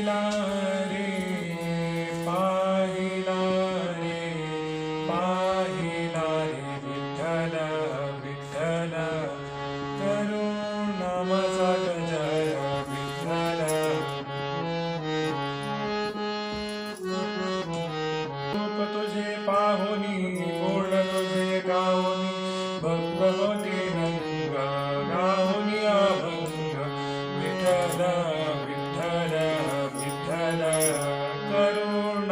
पाहिला रे पाहिला रे पाहिला रे विठ्ठल विठ्ठल करुणामचा गजर विठ्ठल रूप तुझे पाहुनी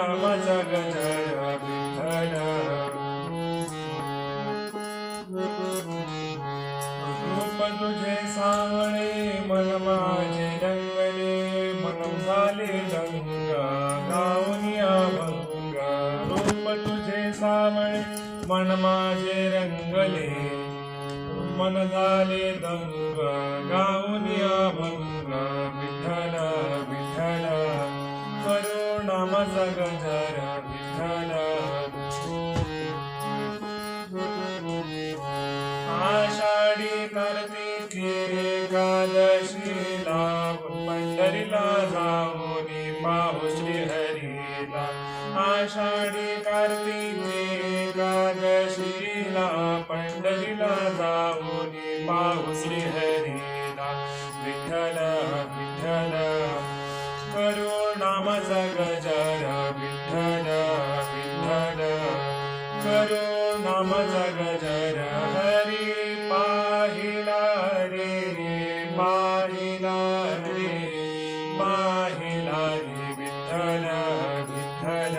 राम जगदया रूप तुझे सांगणे मन माझे रंगले मन झाले दंगा गाऊन या भंगा रूप तुझे सावळे मन रंगले मन झाले दंगा गाऊन करुणामाचा गजर विठ्ठल आषाढी कार्तिकी एकादशीला पंढरीला जाऊन पाहू श्रीहरीला। आषाढी कार्तिकी एकादशीला पंढरीला जाऊन पाहू श्रीहरीला। विठ्ठल विठ्ठल। करुणामाचा गजर विठ्ठल विठ्ठल करुणामाचा गजर हरी पाहिला रे पाहिला रे पाहिला रे विठ्ठल विठ्ठल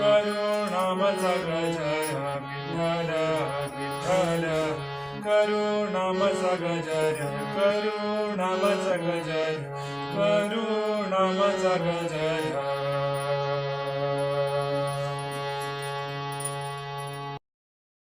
करुणामाचा गजर विठ्ठल विठ्ठल करुणामाचा गजर करुणामाचा Rama Jaya Jaya